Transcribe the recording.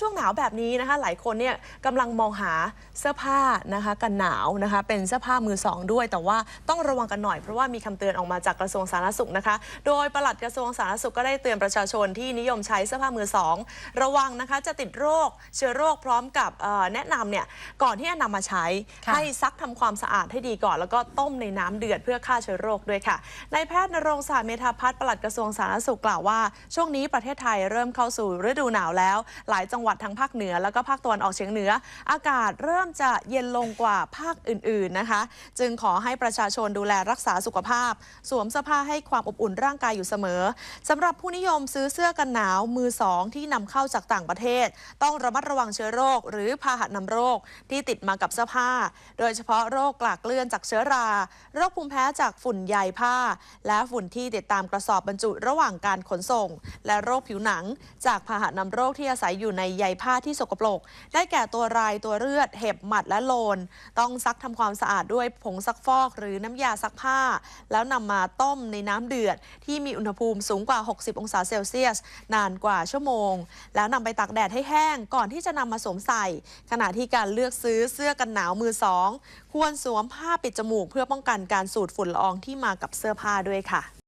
ช่วงหนาวแบบนี้นะคะหลายคนเนี่ยกำลังมองหาเสื้อผ้านะคะกันหนาวนะคะเป็นเสื้อผ้ามือสองด้วย แต่ว่าต้องระวังกันหน่อยเพราะว่ามีคำเตือนออกมาจากกระทรวงสาธารณสุขนะคะ โดยปลัดกระทรวงสาธารณสุขก็ได้เตือนประชาชนที่นิยมใช้เสื้อผ้ามือสองระวังนะคะจะติดโรคเชื้อโรคพร้อมกับเอ่อแนะนำเนี่ยก่อนที่จะนำมาใช้ค่ะให้ซักทำความสะอาดให้ดีก่อน แล้วก็ต้มในน้ำเดือดเพื่อฆ่าเชื้อโรคด้วยค่ะนายแพทย์นรงค์ศาสตร์เมธาพัฒน์ปลัดกระทรวงสาธารณสุขกล่าวว่า ช่วงนี้ประเทศไทยเริ่มเข้าสู่ฤดูหนาวแล้วหลายจังหวัดทั้งภาคเหนือ แล้วก็ภาคตะวันออกเฉียงเหนือ อากาศเริ่มจะเย็นลงกว่าภาคอื่นๆนะคะ จึงขอให้ประชาชนดูแลรักษาสุขภาพ สวมเสื้อผ้าให้ความอบอุ่นร่างกายอยู่เสมอสำหรับผู้นิยมซื้อเสื้อกันหนาวมือสองที่นำเข้าจากต่างประเทศ ต้องระมัดระวังเชื้อโรค หรือพาหะนำโรคที่ติดมากับเสื้อผ้า โดยเฉพาะโรคกลากเลื่อนจากเชื้อรา โรคภูมิแพ้จากฝุ่นใยผ้า และฝุ่นที่ติดตามกระสอบบรรจุระหว่างการขนส่ง และโรคผิวหนัง จากพาหะนำโรคที่อาศัยอยู่ในใยผ้าที่สกปรก ได้แก่ตัวรายตัวเลือด เห็บหมัดและโลน ต้องซักทำความสะอาดด้วยผงซักฟอกหรือน้ำยาซักผ้า แล้วนำมาต้มในน้ำเดือด ที่มีอุณหภูมิสูงกว่า 60 องศาเซลเซียส นานกว่าชั่วโมง แล้วนำไปตากแดดให้แห้งก่อนที่จะนำมาสวมใส่ ขณะที่การเลือกซื้อเสื้อกันหนาวมือสองควรสวมผ้าปิดจมูก เพื่อป้องกันการสูดฝุ่นละอองที่มากับเสื้อผ้าด้วยค่ะ